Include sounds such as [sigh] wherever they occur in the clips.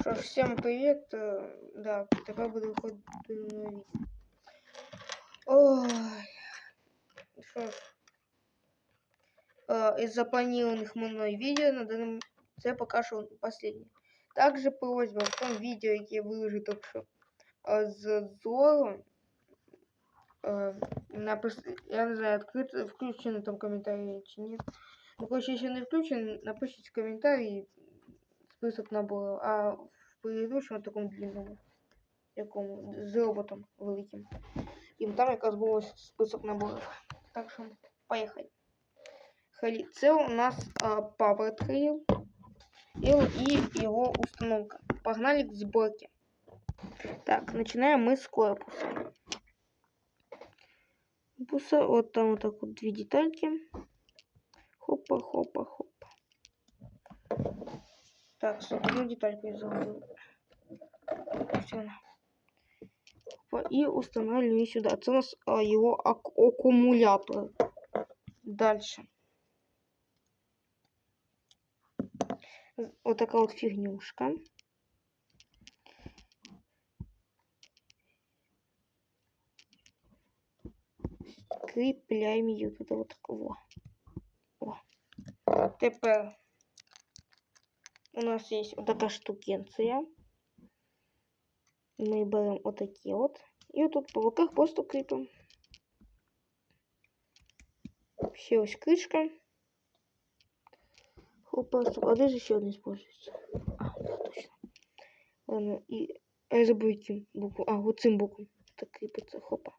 Що ж, всім привіт. Е, Да, тепер буде виходити нове відео. Ой. Що ж. Э, из запланированных мной видео на данном це пока что последнее. Также просьба в том видео, яке выложу только что э, з Зоро. Э, напис... Я не знаю, открыто, включено там комментарий чи нет. Ну, короче, если не включен, напишите комментарий список набору, а в предыдущем такому длинному, якому з роботом великим. І там якраз був список наборів. Так що, поїхали. Халі. Це у нас а, Power Trail и его установка. Погнали к сборке. Так, начинаем мы с корпуса. Корпуса, вот там вот так вот две детальки. Хопа, хопа, хопа. Так, стоп, одну детальку я забыл. Все. И устанавливаем сюда. Это у нас а, его ак аккумулятор. Дальше. Вот такая вот фигнюшка. Скріпляємо її тут вот такого. О. Тепер у нас есть вот такая штукенция. Мы берем вот такие вот. И вот тут по боках просто крепим. Все ось крышка. Хопа, а даже еще одна используется. А, да, точно. Ладно, и забыл букву. А, вот цим буквом. Так крепится. Хопа.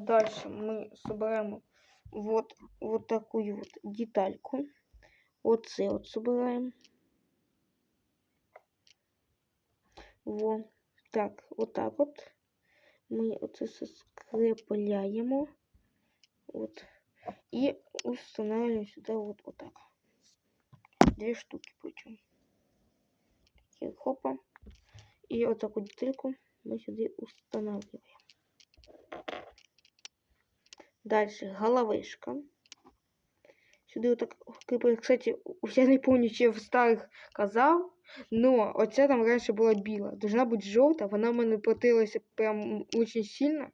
Дальше мы собираем вот, вот такую вот детальку. Вот це вот собираем. Во. Так, вот так вот. Мы оце все скрепляємо. Вот. И устанавливаем сюда вот, вот так. Две штуки причем. Хопа. И вот такую детальку мы сюда устанавливаем. Дальше головешка. Сюди отак, кстати, я не помню, чи в старих казав, но оця там раніше була біла. Должна бути жовта, вона в мене платилася прям дуже сильно.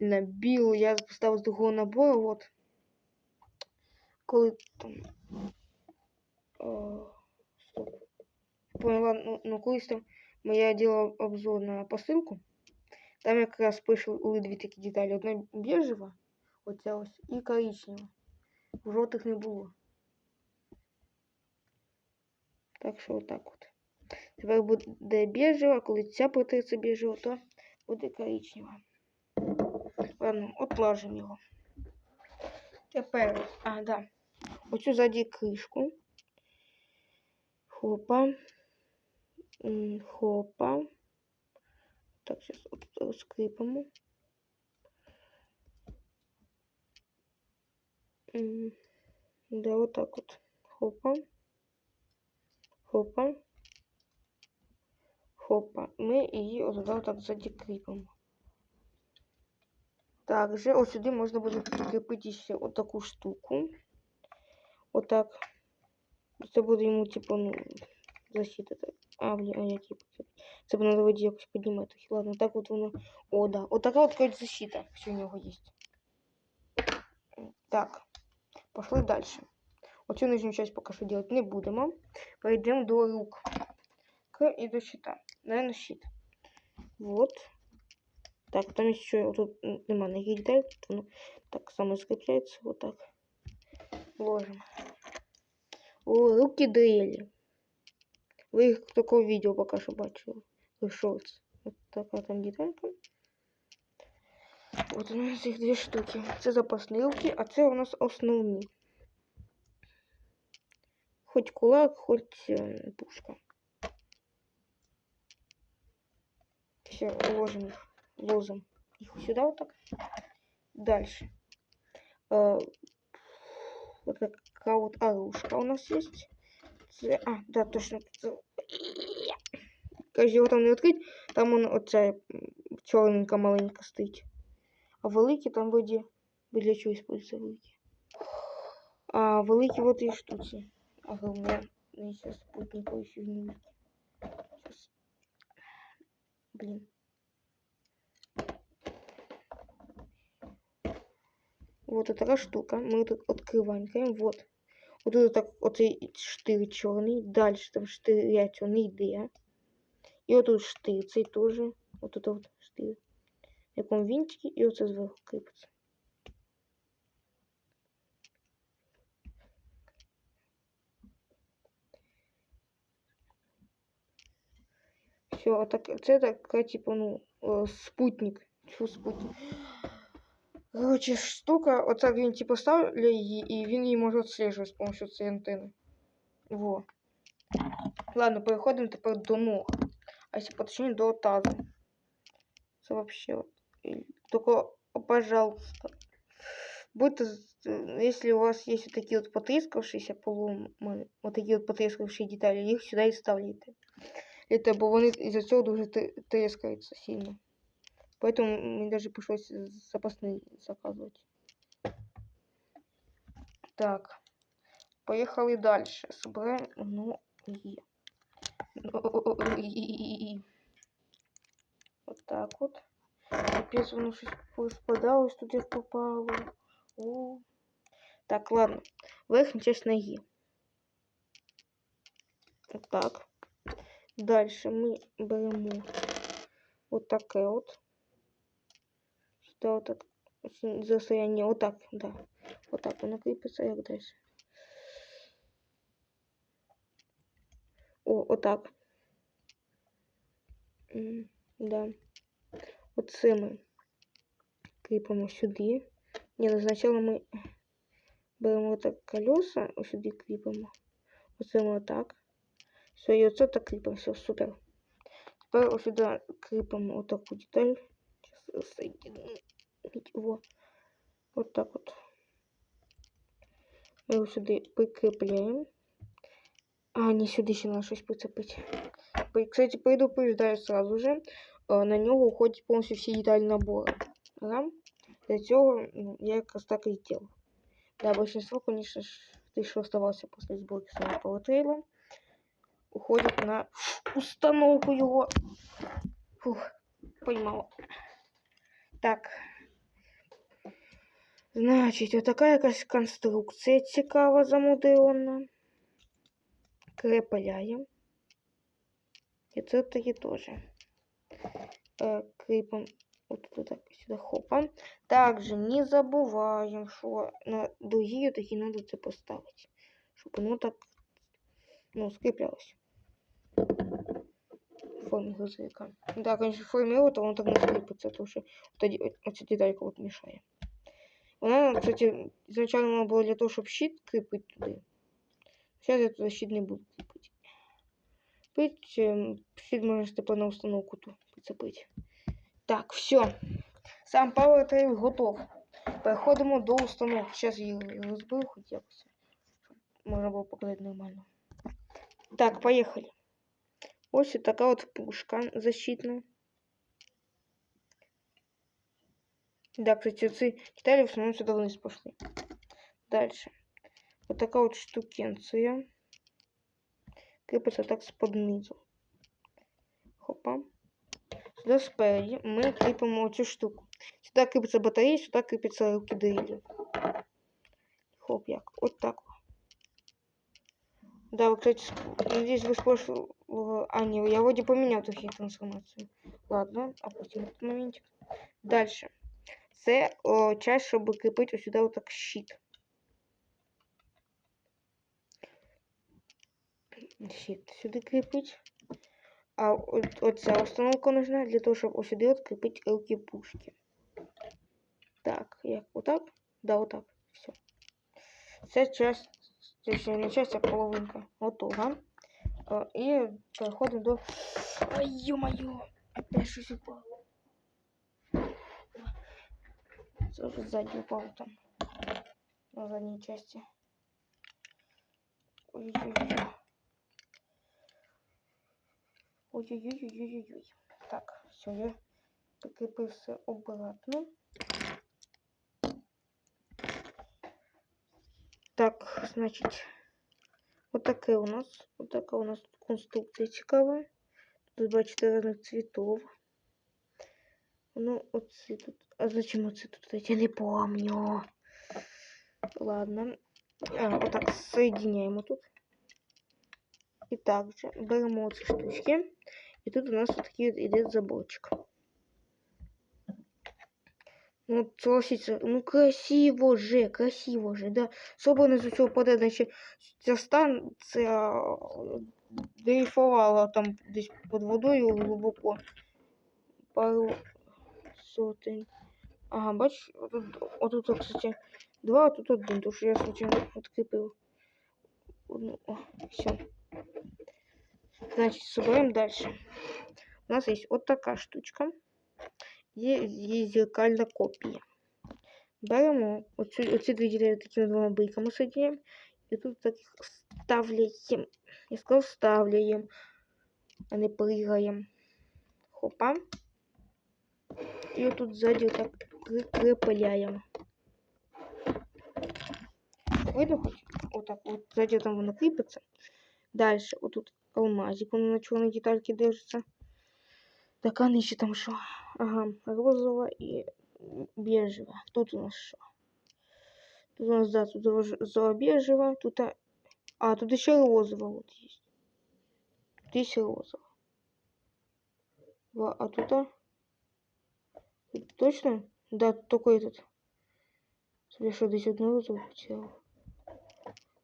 На білу я поставив з другого набору, от. Коли там. О, стоп. Поняла, ну, ну колись там я делала обзор на посилку. Там якраз пишуть дві такі деталі. Одна біжева, оця ось, і коричнева. Жовтих не було. Так що отак от. Тепер буде біжева, коли ця протиться біжева, то буде коричнева. Ладно, отлажимо його. Тепер, а, да. Оцю ззаді кришку. Хопа. Хопа. Так, зараз розкріпимо. Да, вот так вот. Хопа. Хопа. Хопа. Ми її ось так ззаді кріпимо. Также ось сюди можна буде прикріпити ще отаку штуку. Отак. Це буде йому, типу, ну, защита. А, блін, а які Це б треба якось піднімати. Ладно, так от воно. О, да. Отака от, от защита, що у нього є. Так. Пошли дальше. Оцю нижню часть поки що делать не будемо. Перейдемо до рук. К і до щита. Наверное, щит. Вот. Так, там еще тут нема на деталь. Тут воно так само скрепляется. Вот так. Ложим. О, руки дрели. Ви їх такого відео поки що бачили. Шортс. Вот такая там деталька. Вот у нас їх дві штуки. Це запасні руки, а це у нас основні. Хоть кулак, хоть э, пушка. Все, ложим их. Ложим их сюда вот так. Дальше. Э, вот такая вот оружка у нас есть. А, да, точно. Кажу, його там не відкрити, там он оця чорненька маленька стоїть. А великі там вроді для чого используються великі. А великі в этой штуці. Ага, у меня сейчас спутниковой фигни. Сейчас. Блин. Вот эта штука. Мы тут открываем. Вот. Вот тут так оцей штир чорний. Дальше там штирять он йде. І отут штир цей теж. Вот это вот штир. В якому вінтики і оце зверху кріпиться. Все, а так це така, типу, ну, спутник. Чу спутник. Короче, штука, оце він типу ставлю її, і він її може відслежувати з допомогою цієї антенни. Во. Ладно, переходимо тепер до ног. А если поточнее до таза. Это вообще вот. Только, пожалуйста. Будет, если у вас есть вот такие вот потрескавшиеся поломаны, вот такие вот потрескавшие детали, их сюда и ставляйте. Это бо вони из-за цього дуже трескаются сильно. Поэтому мне даже пришлось запасные заказывать. Так. Поехали дальше. Собираем ну и вот так вот. Капец, воно щось поспадалось, тут я попало. О. Так, ладно. Верхня часть ноги. Вот так. Дальше мы берем вот такое вот. Сюда вот так. Застояние. Вот так, да. Вот так воно кріпиться, як дальше. О, отак. Да. Оце ми кріпимо сюди. Ні, ну спочатку ми беремо отак колеса, ось сюди кріпимо. Оце ми отак. Все, і оце так кріпимо, все, супер. Тепер ось сюди кріпимо отаку деталь. Сейчас Во. Вот так вот. Ми його сюди прикріпляємо. А, не сюди ще надо щось прицепити. Кстати, предупреждаю сразу же. На нього уходять повністю всі деталі набору. Ага. Для цього ну, я якраз так і зробив. Да, большинство, конечно, ты что оставался после сборки самого пауэтрейла, уходит на установку его. Фух, поймал. Так. Значить, отака якась конструкція цікава замудрена. крепляем. И це таки тоже. Э, крепим вот туда, сюда, хопа. Также не забываем, что на другие такие надо це поставить. Чтобы оно так, ну, скреплялось. В форме грузовика. Да, конечно, в форме рота он так не скрипится, потому что вот, вот эта деталька вот мешает. Вона, кстати, изначально она была для того, чтобы щит крепить туда. Сейчас я туда щит не буду крепить. Пить, щит можно типа на установку ту прицепить. Так, все. Сам Power Trail готов. Переходимо до установки. Сейчас я її розбив хоч якось. Щоб можна було показати нормально. Так, поехали. Ось такая вот пушка защитная. Да, кстати, эти детали в основном сюда вниз пошли. Дальше. Вот такая вот штукенция. Кріпиться так з-под низу. Хопа. Сюди спереді ми кріпимо цю штуку. Сюди кріпиться батарея, сюди кріпиться руки дрілі. Хоп, як. От так. Да, вы, кстати, надеюсь, вы с прошлого... А, не, я вроде поменял тут трансформацию. Ладно, опустим этот моментик. Дальше. Це о, часть, щоб кріпити ось сюди отак щит. щит сюди кріпить. А от, оця установка нужна для того, щоб ось сюди от кріпити руки пушки. Так, як отак? Да, отак. Все. Ця часть, точніше, не часть, а половинка. Готова. І переходимо до... Ой, ё-моё! Опять щось упало. Це вже ззаді упало там. На задній части. Ой-ой-ой. Ой-ой-ой-ой-ой-ой. Так, все, я прикріпив все обратно. Так, значить, отаке у нас. Отака у нас тут конструкція цікава. Тут бачите різних цвітов. Ну, оце тут. А зачем оце тут? Я не помню. Ладно. А, отак соединяємо тут. І также беремо ці штучки. І тут у нас вот такий от іде заборчик. Ну, согласіться, ну красиво же, красиво же, да. Собрано з усього подряд, значить, ця станція дрейфувала там десь під водою глибоко. Пару сотень. Ага, бачиш, отут, отут, кстати, два, а тут один, тому що я случайно відкріпив. Одну, о, все. Значит, собираем дальше. У нас есть вот такая штучка. Є, є зеркальна копія. Беремо оцю, оці дві дітей такими двома бийками соединяємо. І тут так їх вставляємо. Я сказав вставляємо, а не пригаємо. Хопа. І отут ззаді так прикрепляємо. Видно хоч? Отак, от ззаді там воно кріпиться. Дальше, отут алмазик, он на черной детальке держится. Так, а нижче там что? Ага, розово и бежево. Тут у нас что? Тут у нас, да, тут розово-бежево. Тут, а, а, тут еще розово вот есть. Тут есть розово. А тут, а? Тут точно? Да, тут только этот. Я что, здесь одно розово потерял?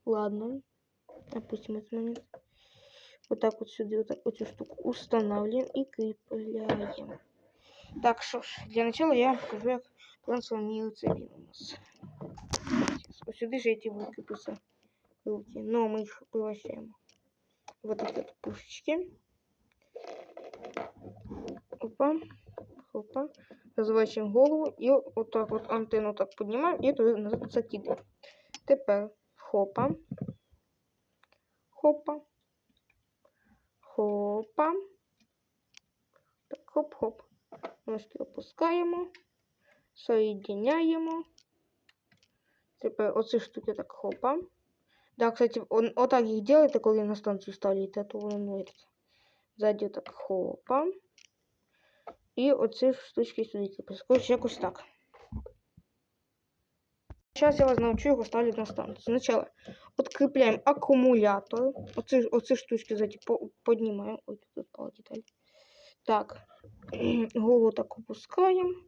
Ладно. Допустим, этот момент. Вот так вот сюда вот эту штуку устанавливаем и крепляем. Так, что ж, для начала я покажу, как трансформируется вин у нас. Вот сюда же эти выкрепятся руки, но мы их превращаем вот эти вот пушечки. Опа, опа. Разворачиваем голову и вот так вот антенну так поднимаем и туда назад закидываем. Теперь хопа, хопа, Хопа. Так, хоп-хоп. Ножки опускаємо. Соєдиняємо. Тепер оці штуки так хопа. Да, кстати, он, отак їх делаєте, коли на станцію ставите, то воно нується. Ззаді так хопа. І оці штучки сюди. Короче, якось так. Сейчас я вас научу его ставить на станцию. Сначала подкрепляем аккумулятор. Оці, оці штучки сзади поднимаем. Ой, тут пала деталь. Так, [clears throat] голову так опускаем.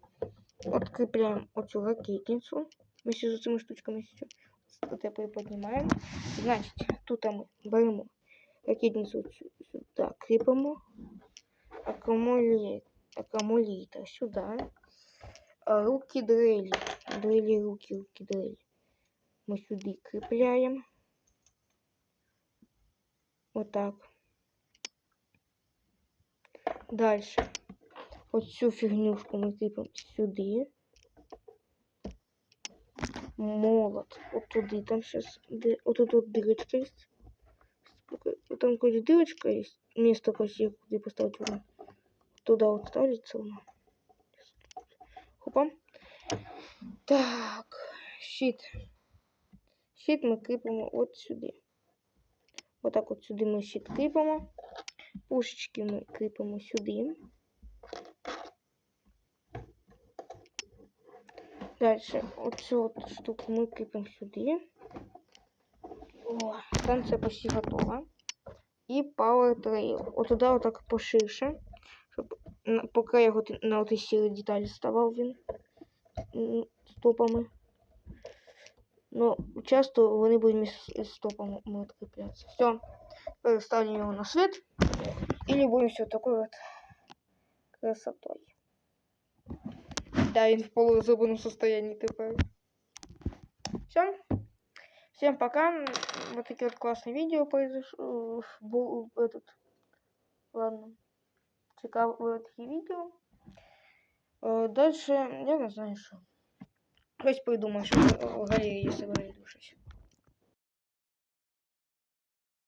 Открепляем оцю ракетницу. Вместе з цими штучками Тут я приподнимаем. Значит, тут мы беремо ракетницу сюди, кріпимо. Аккумулятор, аккумулятор сюди. А руки дрелі. Дрелі, руки, руки, дрелі. Ми сюди кріпляємо. Отак. Дальше. Ось цю фігнюшку ми кріпимо сюди. Молот. От туди там сейчас. От тут дырочка есть. Там какая-то дырочка есть. Место косяк, где поставить воду. Туда вот ставится воно. Опа. Так, щит. Щит ми кріпимо от сюди. Отак от сюди ми щит кріпимо. Пушечки ми кріпимо сюди. Дальше оцю от штуку ми кріпимо сюди. О, станція почти готова. І Power Trail. От туди отак поширше. Щоб поки його на оті деталі ставав він стопами. Но часто вони будуть між стопами відкріплятися. Все, переставлю його на свет и любуемся вот такой вот красотой. Да, він в полуразобранном состоянии тепер. Все. Всем пока. Вот такие вот классные видео произошло. Был этот. Ладно. Цікаві такі відео. Э, дальше, я не знаю, что. Хтось придумав, що в галереї не душить.